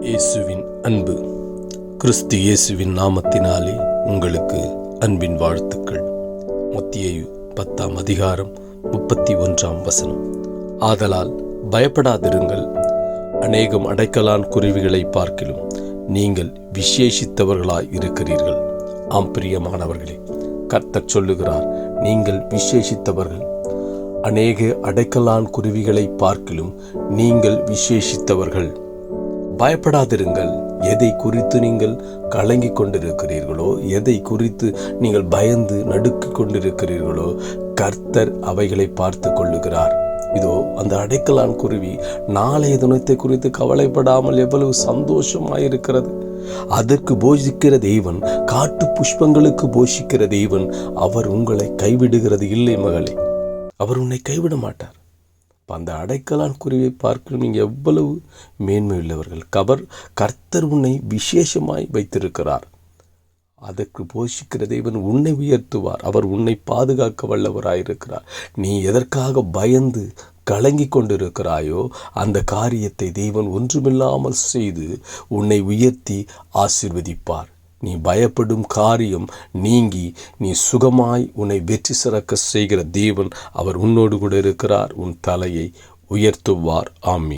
இயேசுவின் அன்பு. கிறிஸ்து இயேசுவின் நாமத்தினாலே உங்களுக்கு அன்பின் வாழ்த்துக்கள். மத்தியேயு பத்தாம் அதிகாரம் முப்பத்தி ஒன்றாம் வசனம். ஆதலால் பயப்படாதிருங்கள். அநேகம் அடைக்கலான் குருவிகளை பார்க்கிலும் நீங்கள் விசேஷித்தவர்களாய் இருக்கிறீர்கள். ஆம் பிரியமானவர்களே கர்த்தர் சொல்லுகிறார் நீங்கள் விசேஷித்தவர்கள். அநேக அடைக்கலான் குருவிகளை பார்க்கிலும் நீங்கள் விசேஷித்தவர்கள். பயப்படாதிருங்கள். எதை குறித்து நீங்கள் கலங்கிக் கொண்டிருக்கிறீர்களோ எதை குறித்து நீங்கள் பயந்து நடுக்கிக் கொண்டிருக்கிறீர்களோ கர்த்தர் அவைகளை பார்த்து கொள்ளுகிறார். இதோ அந்த அடைக்கலான் குருவி நாளைய தினத்தை குறித்து கவலைப்படாமல் எவ்வளவு சந்தோஷமாயிருக்கிறது. அதற்கு போஷிக்கிற தெய்வன் காட்டு புஷ்பங்களுக்கு போஷிக்கிற தெய்வன் அவர் உங்களை கைவிடுகிறது இல்லை மகளே. அவர் உன்னை கைவிட மாட்டார். அந்த அடைக்கலான் குருவியை பார்க்க நீங்கள் எவ்வளவு மேன்மை உள்ளவர்கள். கவர் கர்த்தர் உன்னை விசேஷமாய் வைத்திருக்கிறார். அதற்கு போஷிக்கிற தேவன் உன்னை உயர்த்துவார். அவர் உன்னை பாதுகாக்க வல்லவராயிருக்கிறார். நீ எதற்காக பயந்து கலங்கி கொண்டிருக்கிறாயோ அந்த காரியத்தை தேவன் ஒன்றுமில்லாமல் செய்து உன்னை உயர்த்தி ஆசிர்வதிப்பார். நீ பயப்படும் காரியம் நீங்கி நீ சுகமாய் உன்னை வெற்றி சிறக்க செய்கிற தேவன் அவர் உன்னோடு கூட இருக்கிறார். உன் தலையை உயர்த்துவார். ஆமி